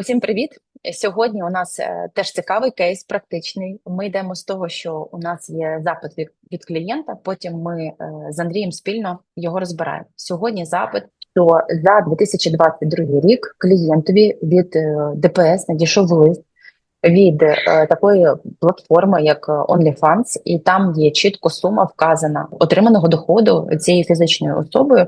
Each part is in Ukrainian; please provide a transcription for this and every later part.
Усім привіт! Сьогодні у нас е, теж цікавий кейс, практичний. Ми йдемо з того, що у нас є запит від, клієнта. Потім ми е, з Андрієм спільно його розбираємо. Сьогодні запит, що за 2022 рік клієнтові від е, ДПС надійшов лист від такої платформи, як OnlyFans, і там є чітко сума вказана отриманого доходу цією фізичною особою.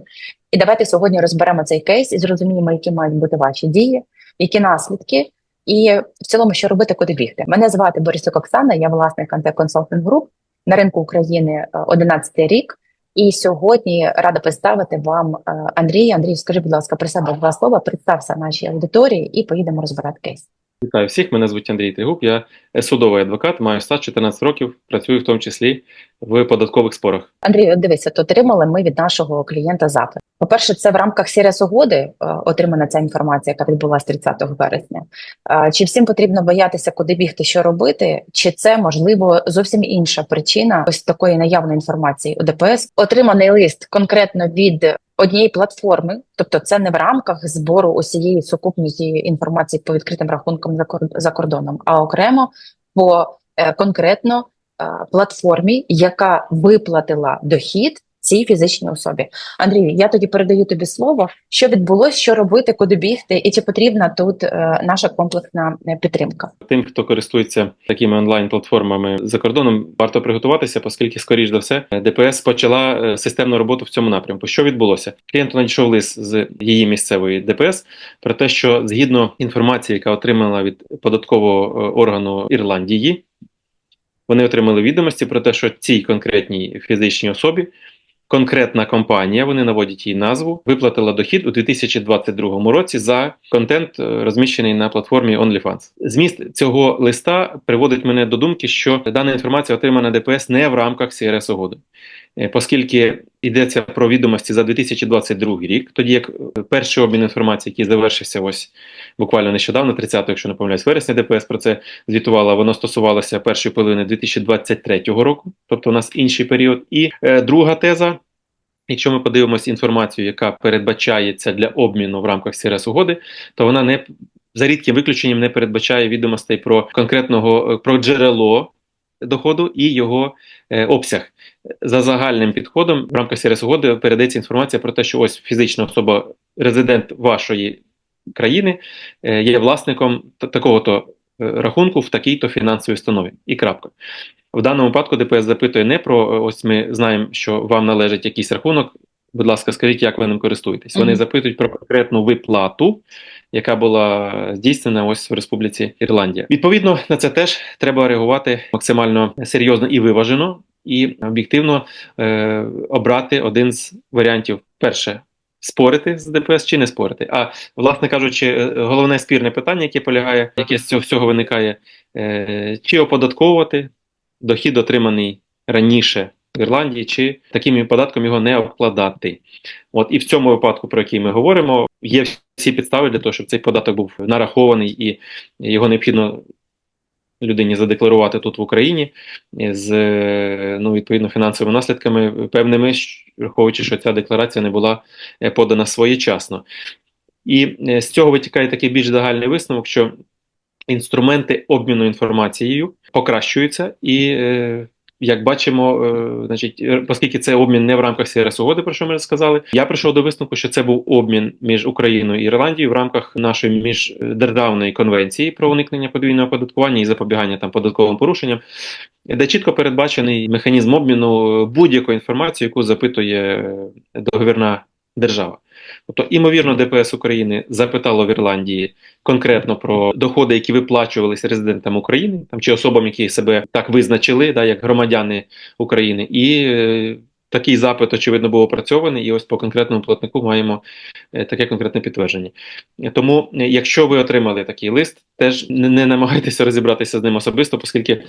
І давайте сьогодні розберемо цей кейс і зрозуміємо, які мають бути ваші дії, які наслідки, і в цілому, що робити, куди бігти. Мене звати Борисок Оксана, я власник Ante груп на ринку України е, 11 рік. І сьогодні рада представити вам е, Андрія. Андрій, скажи, будь ласка, при себе два слова, представся нашій аудиторії і поїдемо розбирати кейс. Вітаю всіх, мене звуть Андрій Тригуб, я судовий адвокат, маю стаж 14 років, працюю в тому числі в податкових спорах. Андрій, дивися, то отримали ми від нашого клієнта запит. По-перше, це в рамках Сіріс угоди е, отримана ця інформація, яка відбулася 30 вересня. Е, Чи всім потрібно боятися, куди бігти, що робити? Чи це можливо зовсім інша причина ось такої наявної інформації у ДПС? Отриманий лист конкретно від однієї платформи, тобто це не в рамках збору усієї сукупності інформації по відкритим рахункам за кор- кордоном, а окремо по е, конкретно е, платформі, яка виплатила дохід цій фізичній особі. Андрій, я тоді передаю тобі слово. Що відбулося, що робити, куди бігти, і чи потрібна тут е, наша комплексна е, підтримка? Тим, хто користується такими онлайн-платформами за кордоном, варто приготуватися, оскільки, скоріш за все, ДПС почала е, системну роботу в цьому напрямку. Що відбулося? Клієнту надійшов лист з її місцевої ДПС про те, що згідно інформації, яка отримала від податкового органу Ірландії, вони отримали відомості про те, що цій конкретній фізичній особі конкретна компанія, вони наводять її назву, виплатила дохід у 2022 році за контент, е, розміщений на платформі OnlyFans. Зміст цього листа приводить мене до думки, що дана інформація отримана ДПС не в рамках CRS угоди. Е, Оскільки йдеться про відомості за 2022 рік, тоді як е, перший обмін інформації, який завершився ось буквально нещодавно, 30, якщо не помиляюсь, вересня ДПС про це звітувала, воно стосувалося першої половини 2023 року, тобто у нас інший період. І е, друга теза. Якщо ми подивимося інформацію, яка передбачається для обміну в рамках CRS угоди, то вона не за рідким виключенням не передбачає відомостей про конкретного е, про джерело доходу і його е, обсяг. За загальним підходом в рамках CRS угоди передається інформація про те, що ось фізична особа, резидент вашої країни, е, є власником такого-то е, рахунку в такій-то фінансовій установі. І крапка. В даному випадку ДПС запитує не про ось ми знаємо, що вам належить якийсь рахунок. Будь ласка, скажіть, як ви ним користуєтесь. Вони запитують про конкретну виплату, яка була здійснена ось в Республіці Ірландія. Відповідно на це теж треба реагувати максимально серйозно і виважено, і об'єктивно е, обрати один з варіантів. Перше. Спорити з ДПС чи не спорити. А власне кажучи, е, головне спірне питання, яке полягає, яке з цього всього виникає, е, чи оподатковувати дохід, отриманий раніше в Ірландії, чи таким податком його не обкладати. От і в цьому випадку, про який ми говоримо, є всі підстави для того, щоб цей податок був нарахований і його необхідно людині задекларувати тут в Україні з ну, відповідно фінансовими наслідками певними, враховуючи, що ця декларація не була е, подана своєчасно. І е, з цього витікає такий більш загальний висновок, що інструменти обміну інформацією покращуються, і е, як бачимо, е, значить, е, оскільки це обмін не в рамках CRS угоди, про що ми сказали, я прийшов до висновку, що це був обмін між Україною і Ірландією в рамках нашої міждержавної конвенції про уникнення подвійного оподаткування і запобігання там податковим порушенням, де чітко передбачений механізм обміну будь-якої інформації, яку запитує е, договірна держава. Тобто, імовірно, ДПС України запитало в Ірландії конкретно про доходи, які виплачувалися резидентам України, там чи особам, які себе так визначили, да, як громадяни України, і е, такий запит, очевидно, був опрацьований, і ось по конкретному платнику маємо е, таке конкретне підтвердження. Тому, е, якщо ви отримали такий лист, теж не, намагайтеся розібратися з ним особисто, оскільки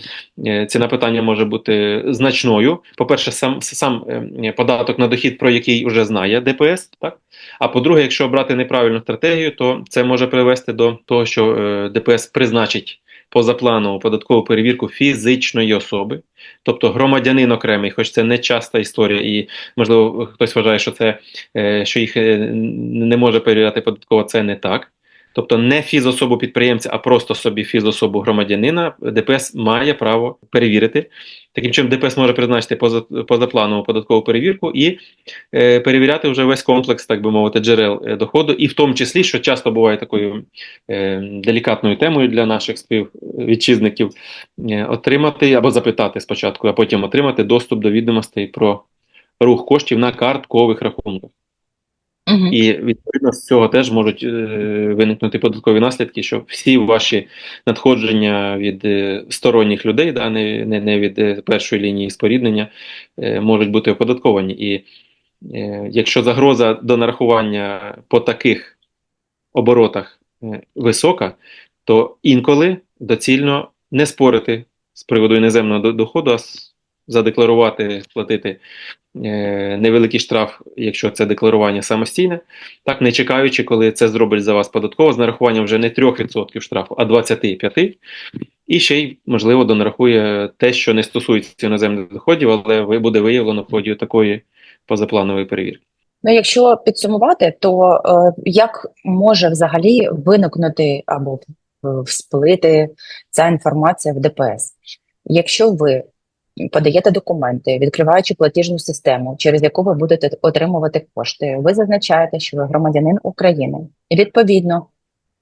е, ціна питання може бути значною. По-перше, сам сам е, податок на дохід, про який вже знає ДПС, так. А по-друге, якщо обрати неправильну стратегію, то це може привести до того, що ДПС призначить позапланову податкову перевірку фізичної особи, тобто громадянин окремий, хоч це не часта історія, і можливо хтось вважає, що це е, що їх е, не може перевіряти податково, це не так. Тобто не фізособу підприємця, а просто собі фізособу громадянина, ДПС має право перевірити. Таким чином, ДПС може призначити позапланову податкову перевірку і е, перевіряти вже весь комплекс, так би мовити, джерел е, доходу, і в тому числі, що часто буває такою е, делікатною темою для наших співвітчизників, е, отримати або запитати спочатку, а потім отримати доступ до відомостей про рух коштів на карткових рахунках. Угу. І відповідно з цього теж можуть е, виникнути податкові наслідки, що всі ваші надходження від е, сторонніх людей, да, не, не, не від е, першої лінії споріднення, е, можуть бути оподатковані. І е, якщо загроза до нарахування по таких оборотах е, висока, то інколи доцільно не спорити з приводу іноземного доходу, а задекларувати, сплатити невеликий штраф, якщо це декларування самостійне, так не чекаючи, коли це зробить за вас податково з нарахуванням вже не 3% штрафу, а 25%. І ще й, можливо, донарахує те, що не стосується іноземних доходів, але буде виявлено в ході такої позапланової перевірки. Ну, якщо підсумувати, то е, як може взагалі виникнути або е, всплити ця інформація в ДПС? Якщо ви подаєте документи, відкриваючи платіжну систему, через яку ви будете отримувати кошти, ви зазначаєте, що ви громадянин України, і відповідно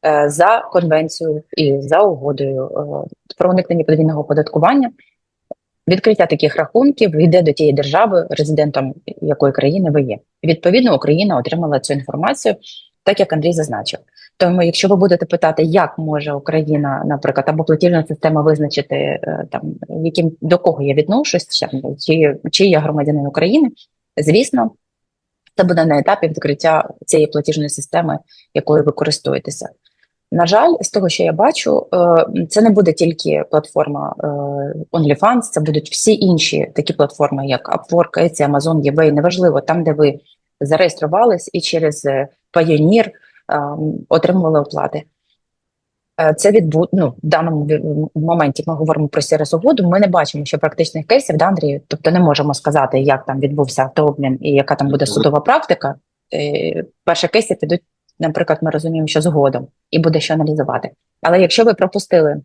е, за конвенцією і за угодою е, про уникнення подвійного оподаткування. Відкриття таких рахунків йде до тієї держави, резидентом якої країни ви є. Відповідно, Україна отримала цю інформацію, так як Андрій зазначив. Тому, якщо ви будете питати, як може Україна, наприклад, або платіжна система визначити е, там яким до кого я відношусь, чи, чи я громадянин України, звісно, це буде на етапі відкриття цієї платіжної системи, якою ви користуєтеся. На жаль, з того, що я бачу, е, це не буде тільки платформа е, OnlyFans, це будуть всі інші такі платформи, як Upwork, Etsy, Amazon, eBay, неважливо, там, де ви зареєструвались і через Payoneer отримували оплати. Е, Це відбу... ну, в даному моменті ми говоримо про сервіс угоду. Ми не бачимо ще практичних кейсів, да, Андрію? Тобто не можемо сказати, як там відбувся автообмін і яка там буде судова практика. Е, Перші кейси підуть, наприклад, ми розуміємо, що згодом і буде що аналізувати. Але якщо ви пропустили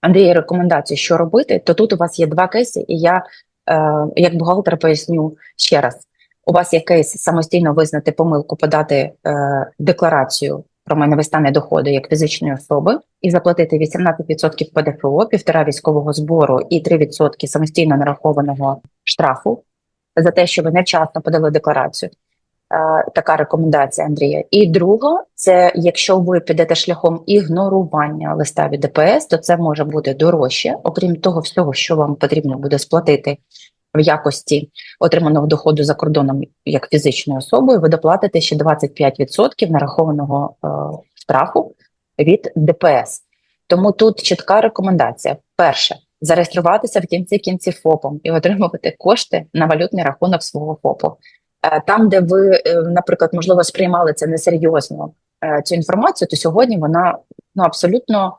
Андрія рекомендацію, що робити, то тут у вас є два кейси, і я е, як бухгалтер поясню ще раз. У вас кейс самостійно визнати помилку, подати е, декларацію про майновий стан і доходи як фізичної особи і заплатити 18% ПДФО, 1,5 військового збору і 3% самостійно нарахованого штрафу за те, що ви невчасно подали декларацію. Е, така рекомендація Андрія. І друга, це якщо ви підете шляхом ігнорування листа від ДПС, то це може бути дорожче, окрім того всього, що вам потрібно буде сплатити в якості отриманого доходу за кордоном як фізичною особою, ви доплатите ще 25% нарахованого е, штрафу від ДПС. Тому тут чітка рекомендація: перше зареєструватися в кінці кінці ФОПом і отримувати кошти на валютний рахунок свого ФОПу. Е, Там, де ви, е, наприклад, можливо, сприймали це несерйозно е, цю інформацію, то сьогодні вона ну абсолютно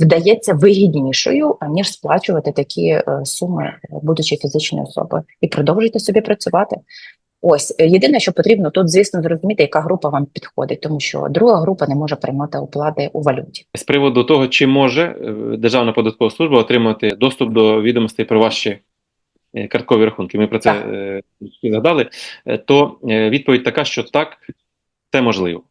вдається вигіднішою, аніж сплачувати такі е, суми, е, будучи фізичною особою, і продовжуйте собі працювати. Ось е, єдине, що потрібно тут, звісно, зрозуміти, яка група вам підходить, тому що друга група не може приймати оплати у валюті. З приводу того, чи може е, Державна податкова служба отримати доступ до відомостей про ваші е, карткові рахунки, ми про це Так. е, згадали, е, то е, відповідь така, що так, це можливо.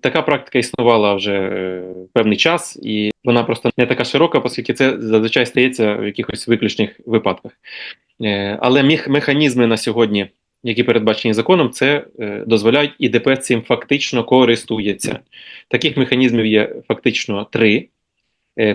Така практика існувала вже е, певний час, і вона просто не така широка, оскільки це зазвичай стається в якихось виключних випадках. Е, Але механізми на сьогодні, які передбачені законом, це е, дозволяють, і ДПС цим фактично користується. Таких механізмів є фактично три.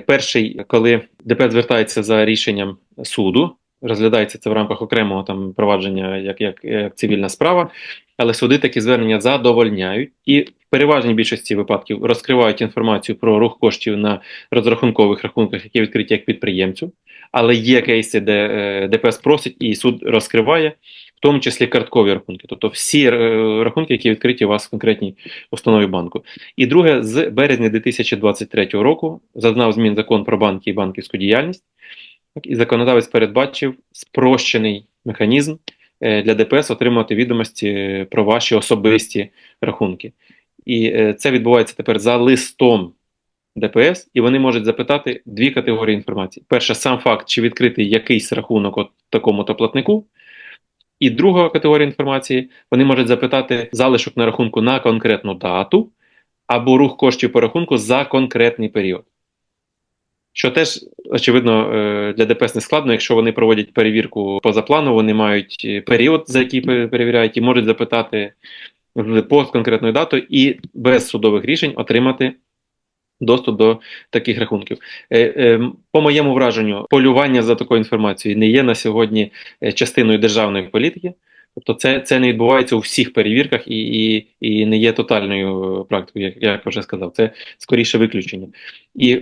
Перший, коли ДПС звертається за рішенням суду, розглядається це в рамках окремого там провадження як, як, як цивільна справа, але суди такі звернення задовольняють і в переважній більшості випадків розкривають інформацію про рух коштів на розрахункових рахунках, які відкриті як підприємцю. Але є кейси, де е, ДПС просить і суд розкриває, в тому числі карткові рахунки, тобто всі е, рахунки, які відкриті у вас в конкретній установі банку. І друге, з березня 2023 року зазнав змін закон про банки і банківську діяльність, і законодавець передбачив спрощений механізм е, для ДПС отримати відомості е, про ваші особисті рахунки. І е, це відбувається тепер за листом ДПС, і вони можуть запитати дві категорії інформації: перше, сам факт, чи відкритий якийсь рахунок от такому-то платнику. І друга категорія інформації, вони можуть запитати залишок на рахунку на конкретну дату або рух коштів по рахунку за конкретний період. Що теж, очевидно, е, для ДПС не складно, якщо вони проводять перевірку поза плану, вони мають е, період, за який перевіряють, і можуть запитати пост конкретною датою і без судових рішень отримати доступ до таких рахунків. Е, По моєму враженню, полювання за такою інформацією не є на сьогодні частиною державної політики. Тобто це, це не відбувається у всіх перевірках і, і, і не є тотальною практикою, як я вже сказав. Це скоріше виключення. І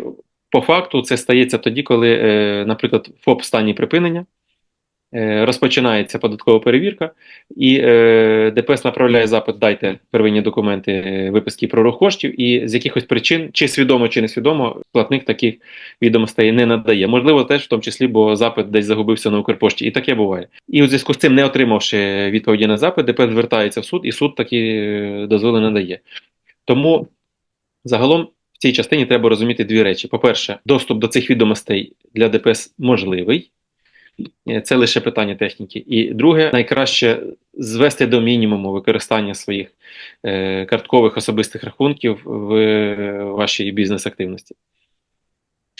по факту це стається тоді, коли, е, наприклад, ФОП в стані припинення, е, розпочинається податкова перевірка, і е, ДПС направляє запит, дайте первинні документи виписки про рух коштів, і з якихось причин, чи свідомо, чи несвідомо, платник таких відомостей не надає. Можливо, теж в тому числі, бо запит десь загубився на Укрпошті, і таке буває. І у зв'язку з цим, не отримавши відповіді на запит, ДПС звертається в суд, і суд такі дозволи надає. Тому загалом цій частині треба розуміти дві речі: по-перше, доступ до цих відомостей для ДПС можливий. Е, Це лише питання техніки. І друге, найкраще звести до мінімуму використання своїх е, карткових особистих рахунків в е, вашій бізнес-активності.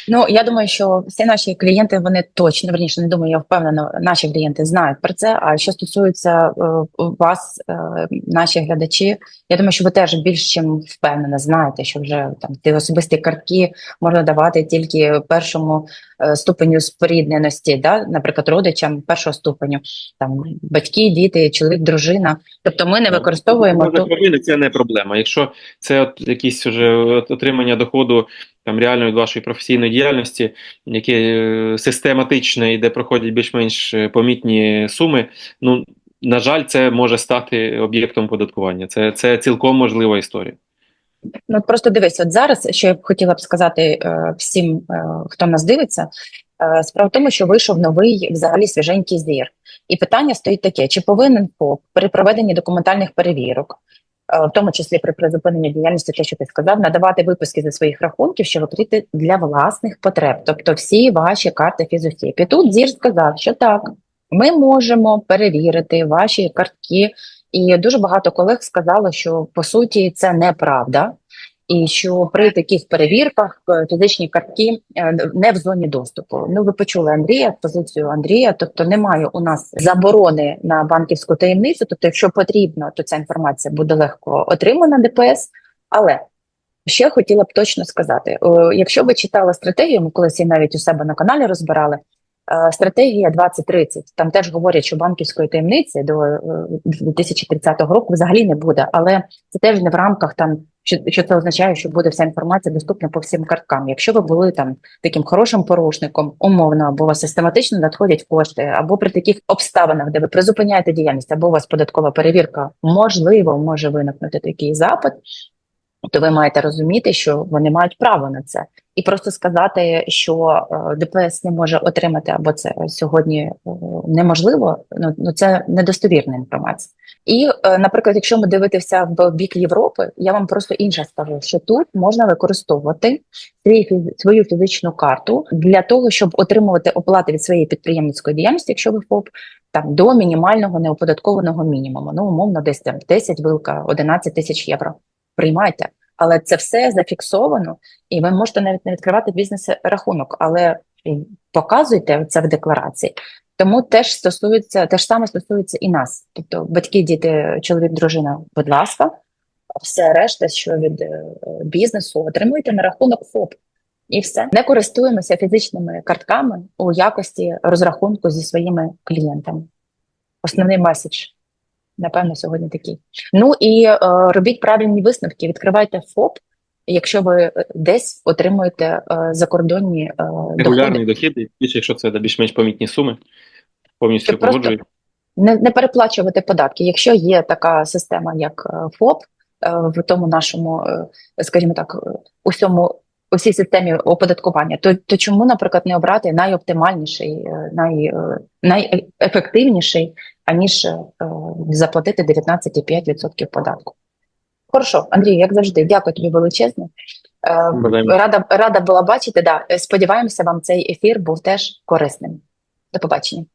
Ну, я думаю, що всі наші клієнти, вони точно, верніше, не думаю, я впевнена, наші клієнти знають про це. А що стосується е, вас, е, наші глядачі, я думаю, що ви теж більш чим впевнено знаєте, що вже там ті особисті картки можна давати тільки першому е, ступеню спорідненості, да? наприклад, родичам першого ступеню, там батьки, діти, чоловік, дружина. Тобто ми не використовуємо Може, ту. провини це не проблема. Якщо це от якісь вже отримання доходу там реально від вашої професійної діяльності, яке е, систематичне і де проходять більш-менш е, помітні суми, ну на жаль, це може стати об'єктом податкування. Це, це цілком можлива історія. Ну просто дивись, от зараз, що я б хотіла б сказати е, всім, е, хто нас дивиться, е, справа в тому, що вийшов новий взагалі свіженький зір. І питання стоїть таке: чи повинен ФОП при проведенні документальних перевірок, е, в тому числі при призупиненні діяльності, те, що ти сказав, надавати виписки зі своїх рахунків, що відкрити для власних потреб, тобто всі ваші карти фізосіб. І тут зір сказав, що так, ми можемо перевірити ваші картки. І дуже багато колег сказало, що по суті це неправда, і що при таких перевірках е, фізичні картки е, не в зоні доступу. Ну, ви почули Андрія, позицію Андрія. Тобто немає у нас заборони на банківську таємницю. Тобто, якщо потрібно, то ця інформація буде легко отримана ДПС. Але ще хотіла б точно сказати: якщо ви читали стратегію, ми колись її навіть у себе на каналі розбирали. Е, Стратегія 2030, там теж говорять, що банківської таємниці до е, 2030 року взагалі не буде, але це теж не в рамках там, що, що це означає, що буде вся інформація доступна по всім карткам. Якщо ви були там таким хорошим порушником, умовно, або вас систематично надходять кошти, або при таких обставинах, де ви призупиняєте діяльність, або у вас податкова перевірка, можливо, може виникнути такий запит, то ви маєте розуміти, що вони мають право на це. І просто сказати, що е, ДПС не може отримати, або це сьогодні е, неможливо, ну, ну це недостовірна інформація. І, е, наприклад, якщо ми дивитися в бік Європи, я вам просто інше скажу, що тут можна використовувати свою фізичну карту для того, щоб отримувати оплати від своєї підприємницької діяльності, якщо ви ФОП, там до мінімального неоподаткованого мінімуму, ну умовно, десь там 10 вилка, 11 тисяч євро. Приймайте, але це все зафіксовано, і ви можете навіть не відкривати бізнес-рахунок, але показуйте це в декларації. Тому теж стосується, те ж саме стосується і нас. Тобто батьки, діти, чоловік, дружина, будь ласка, все решта, що від е, бізнесу, отримуйте на рахунок ФОП. І все. Не користуємося фізичними картками у якості розрахунку зі своїми клієнтами. Основний меседж, напевно, сьогодні такий. Ну і е, робіть правильні висновки, відкривайте ФОП, якщо ви е, десь отримуєте е, закордонні е. Регулярні дохіди, більше якщо це більш-менш помітні суми, повністю Це просто- погоджую. не, не переплачувати податки. Якщо є така система, як е, ФОП, е, в тому нашому, е, скажімо так, усьому усій системі оподаткування, то, то чому, наприклад, не обрати найоптимальніший, най, найефективніший, аніж е, заплатити 19,5% податку? Хорошо, Андрій, як завжди, дякую тобі величезно. Е, Рада, рада була бачити. Да. Сподіваємося, вам цей ефір був теж корисним. До побачення.